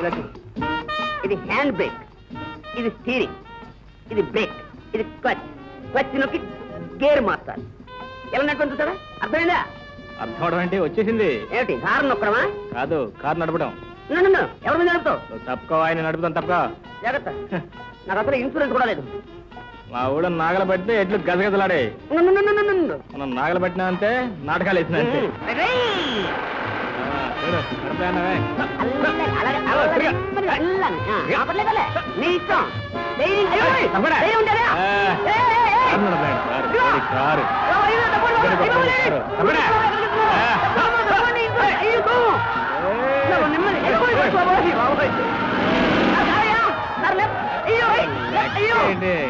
ఇలా చూడు. ఇది హ్యాండ్ బ్రేక్ ఇది స్టీరింగ్ ఇది బ్రేక్ ఇది క్లచ్ క్లచ్ నొక్కి గేర్ మార్చాలి ఎలా నడుపుతుంది చూసారా అర్థమైందా? అర్థం అవడం అంటే వచ్చేసింది. ఏమిటి హారం నొక్కడమా? కాదు కారు నడపడం. నన్ను ఎవరి మీద నడుపుతావు? తప్పుకో ఆయన నడుపుతాను తప్పుకో. జాగ్రత్త. నాకు అసలు ఇన్సూరెన్స్ కూడా లేదు. మా ఊళ్ళో నాగలు పడితే ఎట్లు గజగజలాడే. మనం నాగలు పట్టినా అంతే నాటకాలు వేసినా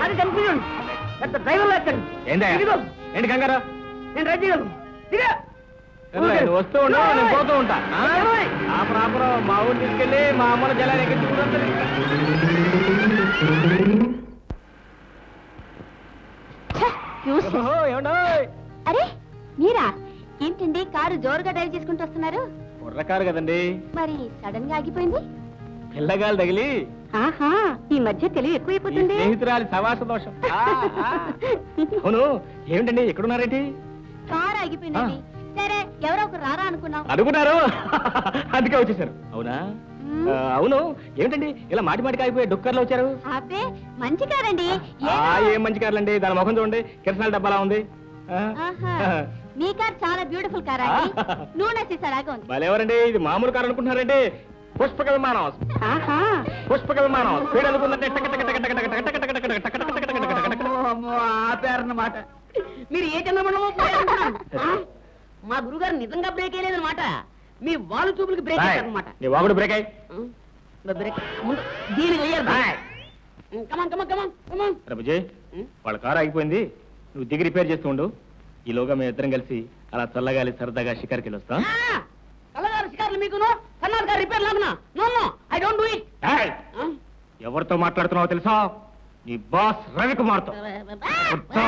అది కన్ఫ్యూజన్. డ్రైవర్ ఏంటి కంగారా? నేను రద్దీ దిగా. వస్తూ ఉంటా నేను పోతూ ఉంటా. ఆ? ఆపరు. మా ఊరు తీసుకెళ్ళి మా అమ్మల జలాలు ఎక్కించుకుంటుంది ఏమండోయ్ అరే మీరా? ఏంటండి కారు జోరుగా డ్రైవ్ చేసుకుంటూ వస్తున్నారు? కుర్ర కారు కదండి. మరి సడన్గా ఆగిపోయింది? పిల్లగాలు తగిలి. ఆహా ఈ మధ్య తెలివి ఎక్కువైపోతుంది. స్నేహితురాలి సవాస దోషం. ఆ, ఆ. అవును ఏమిటండి ఎక్కడున్నారేంటి? కారు ఆగిపోయిందండి. సరే ఎవరో ఒకరు రారా అనుకున్నాం అనుకున్నారు అందుకే వచ్చేసారు అవునా ఆ, అవును ఏమిటండి ఇలా మాటి మాటికి అయిపోయి డొక్కర్లో వచ్చారు అబ్బే మంచి కారండి ఆ, ఏం మంచి కార్లండి దాని ముఖం చూడండి కిరసనాల డబ్బాలా ఉంది ఆ? ఆహా మీ కార్ చాలా బ్యూటిఫుల్ కార్ అండి నూనె సీసాలాగా ఉంది ఇది మామూలు కారు అనుకుంటున్నారండి పుష్పక విమానం ఆహా పుష్పక విమానం స్పీడ్ అనుకుందంటే టక టక టక టక టక టక టక టక టక టక టక టక టక టక టక టక. అమ్మో, ఆపారన్నమాట మీరు ఏ చంద్రమండలం మా గురుగారు నిజంగా బ్రేక్ వేయలేదన్నమాట మీ వాళ్ళు చూపులకి బ్రేక్ బాయ్. వేశారన్నమాట నీ వాగుడు బ్రేక్ అయ్యి. బ్రేక్ ముందు దీనికి వేయాలి boy. Come on come on come on come on రబుజయ్ వాళ్ళ కారు ఆగిపోయింది. నువ్వు దిగి రిపేర్ చేస్తూ ఉండు. ఈలోగా మేము ఇద్దరం కలిసి అలా చల్లగాలి సరదాగా షికార్కి వెళ్ళొస్తాం కళ్ళగారు షికార్లు మీకును? కన్నారు గారు repair లాగునా no no I don't do it! ఎవరితో మాట్లాడుతున్నావో తెలుసా? నీ బాస్ రవికుమార్తో వద్దా?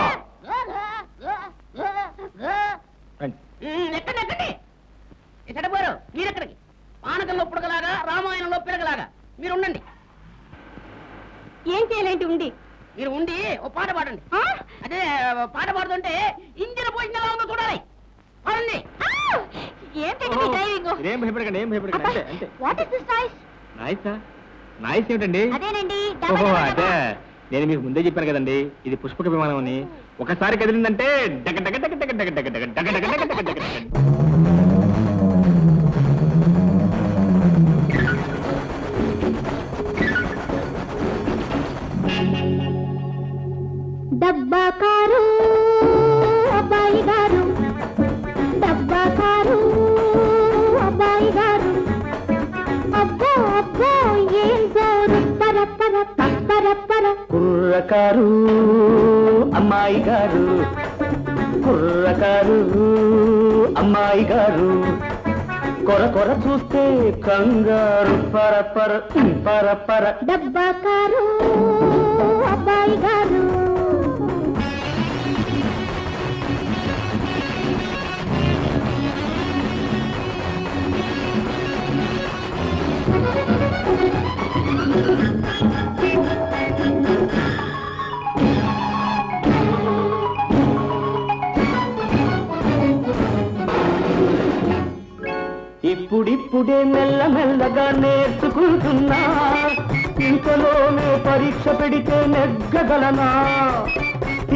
రండి. ఎక్కండి ఎక్కండి ఎక్కడ పోయారు మీరెక్కడికి పానకంలో పుడకలాగా రామాయణంలో పిడకలాగా మీరు ఉండండి ఏం చేయాలంటే ఉంది మీరు ఉండి ఓ పాట పాడండి ఆ? అదే పాట పాడుతుంటే ఇంజిన్ పోయింది ఎలా ఉందో చూడాలి పాడండి ఆ! ఏంటండి ఏం భయపడకండి ఏం భయపడకండి అంతే అంతే వాట్ ఇస్ దిస్ నాయిస్ నాయిసా నాయిస్ ఏమిటండి అదేనండి ఓహో అదే నేను మీకు ముందే చెప్పాను కదండి ఇది పుష్పక విమానం అని ఒకసారి కదిలిందంటే డగ డగ డగ డగ డగ డగ డగ డగ డగ డగ డగ డగ. డబ్బా కారు కుర్రకారు అమ్మాయి గారు కుర్రకారు అమ్మాయి గారు కొర కొర చూస్తే కంగారు పర పర పర పర. డబ్బా కారు అబ్బాయి గారు ఇప్పుడే మెల్ల మెల్లగా నేర్చుకుంటున్నా. ఇంతలోనే పరీక్ష పెడితే నెగ్గగలనా?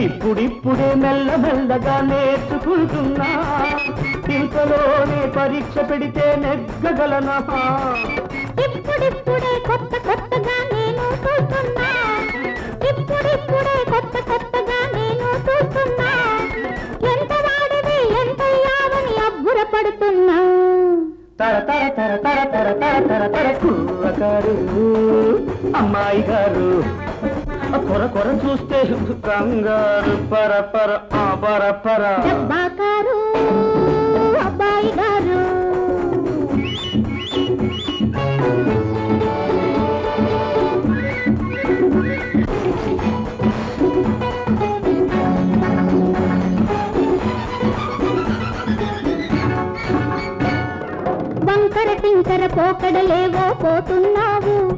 ఇప్పుడిప్పుడే మెల్ల మెల్లగా నేర్చుకుంటున్నా. ఇంతలోనే పరీక్ష పెడితే నెగ్గగలనా? ఇప్పుడిప్పుడే కొత్త కొత్తగా నేను చూస్తున్నా. ఇప్పుడిప్పుడే కొత్త కొత్తగా నేను చూస్తున్నా. ఎంత వాడది ఎంత యావని అబ్బురపడుతున్నా తర తర తర తర తర తర తర తర గారు. అమ్మాయి గారు కొర కొర చూస్తే కంగారు పర పర ఆ పర. పర పోకడలేవో పోతున్నావు.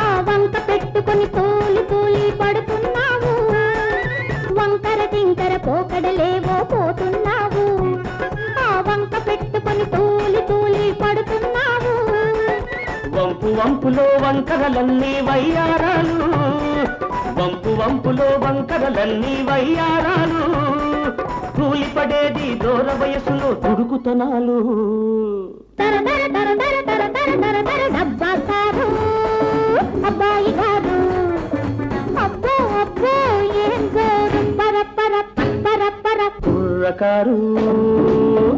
ఆ వంక పెట్టుకొని తూలి తూలి పడుతున్నావు. వంకర టింకర పోకడలేవో పోతున్నావు. ఆ వంక పెట్టుకొని తూలి తూలి పడుతున్నావు. వంపు వంపులో వంకరలన్నీ వయ్యారాలు. వంపు వంపులో వంకరలన్నీ వయ్యారాలు. కూలిపడేది దూర వయసులో తుడుకుతనాలు కళాకారు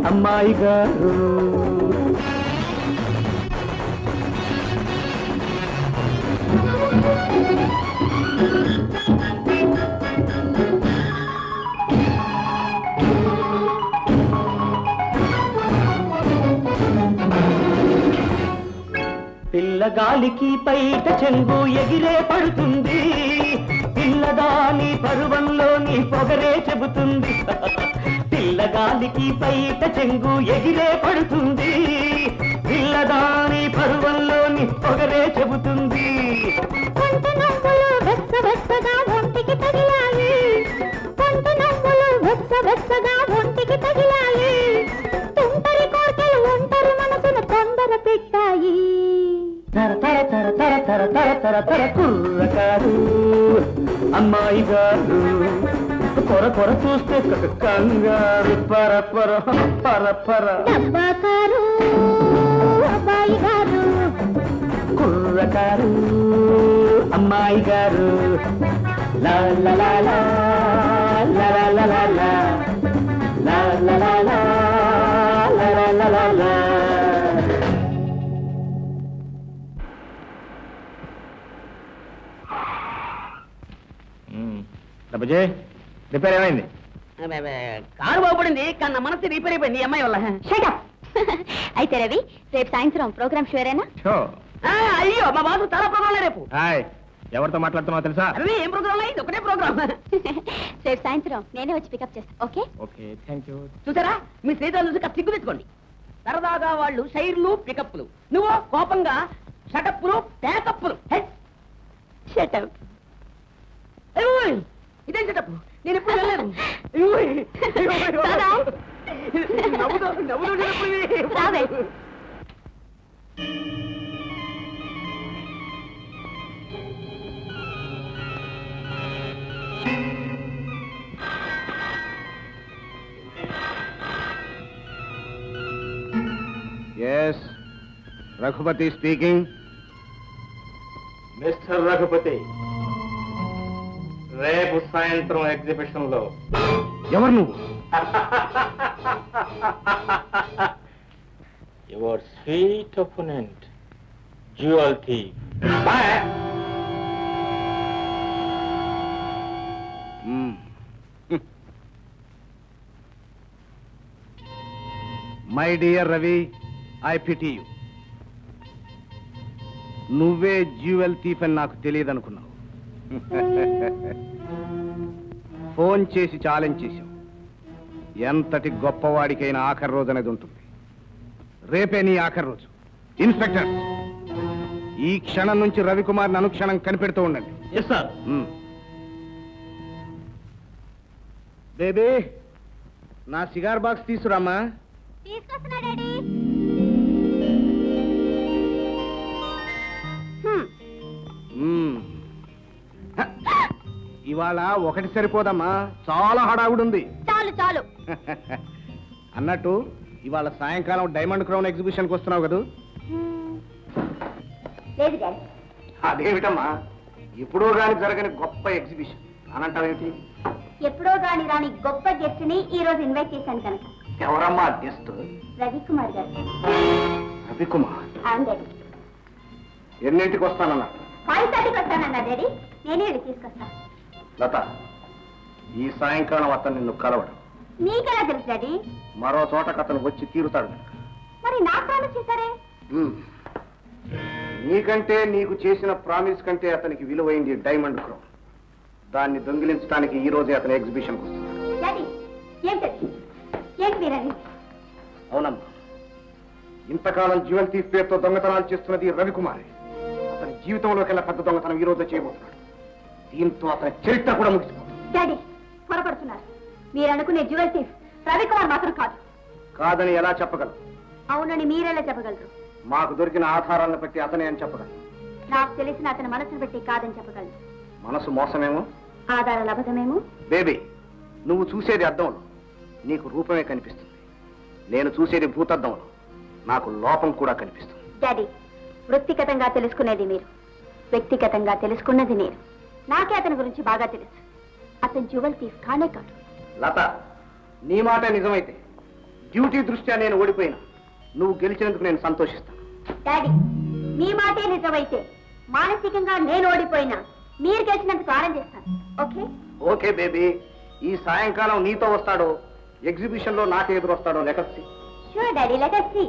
అమ్మాయి గారు. పిల్లగాలికి పైట చెంగు ఎగిరే పడుతుంది. పిల్లగాలి పరువంలోని పొగరే చెబుతుంది. పిల్లగాలికి పైట చెంగు ఎగిరే పడుతుంది. పిల్లదాని పరువంలోని పొగరే చెబుతుంది. కొంట నవ్వులు వెచ్చ వెచ్చగా ఒంటికి తగిలాయి. కొంట నవ్వులు వెచ్చ వెచ్చగా ఒంటికి తగిలాయి. తుంటరి కోటలు ఒంటరి మనసును తొందర పెట్టాయి. తర తర తర తర తర తర తర తర కుర్రకారు అమ్మాయి గారు. కొర కొర చూస్తే కంగారు పర పర పర పర డబ్బా కారు అబ్బాయి గారు కుర్రకారు అమ్మాయి గారు లా లా లా లా లా లా లా లా లా లా లా లా లా లా లా లా లా లా డబ్బజే రిపేర్ ఏమైంది? కారు బాగుపడింది కానీ నా మనసు రిపేర్ అయిపోయింది. అమ్మాయి వల్ల. షటప్ అయితే రవి రేపు సాయంత్రం ప్రోగ్రామ్ షూరేనా షో. ఆ, అయ్యో మా బాబు చాలా ప్రోగ్రాంలే రేపు. ఎవరితో మాట్లాడుతున్నావు తెలుసా? ఏం ప్రోగ్రాం ఇది ఒకటే ప్రోగ్రామ్ రేపు సాయంత్రం నేనే వచ్చి పికప్ చేస్తా ఓకే? ఓకే థ్యాంక్ యూ చూసారా? మీ స్నేహితులు చూసి సిగ్గు తెచ్చుకోండి సరదాగా వాళ్ళు షైర్లు పికప్లు నువ్వు కోపంగా షటప్లు ప్యాకప్లు షటప్ ఇదేం చెటప్పు నేను ఎప్పుడు వెళ్ళాను yes Raghupati speaking mister Raghupati రేపు సాయంత్రం ఎగ్జిబిషన్లో. ఎవరు నువ్వు? Your sweet opponent jewel thief my dear Ravi I pity you నువ్వే జ్యువెల్ థీఫ్ అని నాకు తెలియదు అనుకున్నావు ఫోన్ చేసి ఛాలెంజ్ చేశావు. ఎంతటి గొప్పవాడికైనా ఆఖరి రోజు అనేది ఉంటుంది. రేపే నీ ఆఖరి రోజు. ఇన్స్పెక్టర్ ఈ క్షణం నుంచి రవికుమార్ని అనుక్షణం కనిపెడుతూ ఉండండి. ఎస్ సార్ బేబీ నా సిగార్ బాక్స్ తీసుకురామ్మా. తీసుకొస్తున్నా ఇవాళ ఒకటి సరిపోదమ్మా. చాలా హడావుడి ఉంది చాలు చాలు. అన్నట్టు ఇవాళ సాయంకాలం డైమండ్ క్రౌన్ ఎగ్జిబిషన్కి వస్తున్నావు కదా? అదేమిటమ్మా? ఎప్పుడో గాని జరగని గొప్ప ఎగ్జిబిషన్. అనంటావేమిటి ఎప్పుడో గాని రాని గొప్ప గెస్ట్ని ఈ రోజు ఇన్వైట్ చేశాను కనుక. ఎవరమ్మా గెస్ట్? రవికుమార్ గారు. రవికుమార్? ఎన్నింటికి వస్తానన్నా ఫైవ్ థర్టీకి వస్తానన్నా డాడీ. నేనే వెళ్ళి తీసుకొస్తా లత ఈ సాయంకాలం అతను నిన్ను కలవడం. నీకెలా తెలుసు డాడీ? మరో చోటకు అతను వచ్చి తీరుతాడు. మరి నాకు ప్రామిస్ చేశారే. నీకంటే నీకు చేసిన ప్రామిస్ కంటే అతనికి విలువైంది డైమండ్ క్రౌన్ దాన్ని దొంగిలించడానికి ఈ రోజే అతను మీరని? అవునమ్మా. ఇంతకాలం జ్యువెల్ పేరుతో దొంగతనాలు చేస్తున్నది రవికుమారే. అతని జీవితంలోకెల్లా పెద్ద దొంగతనం ఈ రోజు చేయబోతున్నాడు. దీంతో అతని చరిత్ర కూడా ముగిసిపోతుంది. డాడీ పొరపడుతున్నారు. మీరు అనుకునే జ్యువెల్ థీఫ్ రవికుమార్ మాత్రం కాదు. కాదని ఎలా చెప్పగలరు? అవునని మీరెలా చెప్పగలరు? మాకు దొరికిన ఆధారాలను బట్టి అతనే అని చెప్పగలరు. నాకు తెలిసిన అతని మనసును పెట్టి కాదని చెప్పగలరు. మనసు మోసమేమో? ఆధారాల అబద్ధమేమో? బేబీ నువ్వు చూసేది అద్దంలో నీకు రూపమే కనిపిస్తుంది. నేను చూసేది భూతద్దంలో. నాకు లోపం కూడా కనిపిస్తుంది. డాడీ వృత్తిగతంగా తెలుసుకునేది మీరు. వ్యక్తిగతంగా తెలుసుకున్నది నేను నాకే అతని గురించి బాగా తెలుసు. అతను జ్యువెల్ థీఫ్ కానే కాదు. లత నీ మాట నిజమైతే డ్యూటీ దృష్ట్యా నేను ఓడిపోయినా. నువ్వు గెలిచినందుకు నేను సంతోషిస్తాను డాడీ మీ మాటే నిజమైతే మానసికంగా నేను ఓడిపోయినా మీరు గెలిచినందుకు ఆనందిస్తాను ఓకే? Okay baby. ఈ సాయంకాలం నీతో వస్తాడో ఎగ్జిబిషన్లో నాకు ఎదురు వస్తాడో లెక్కసి sure daddy let us see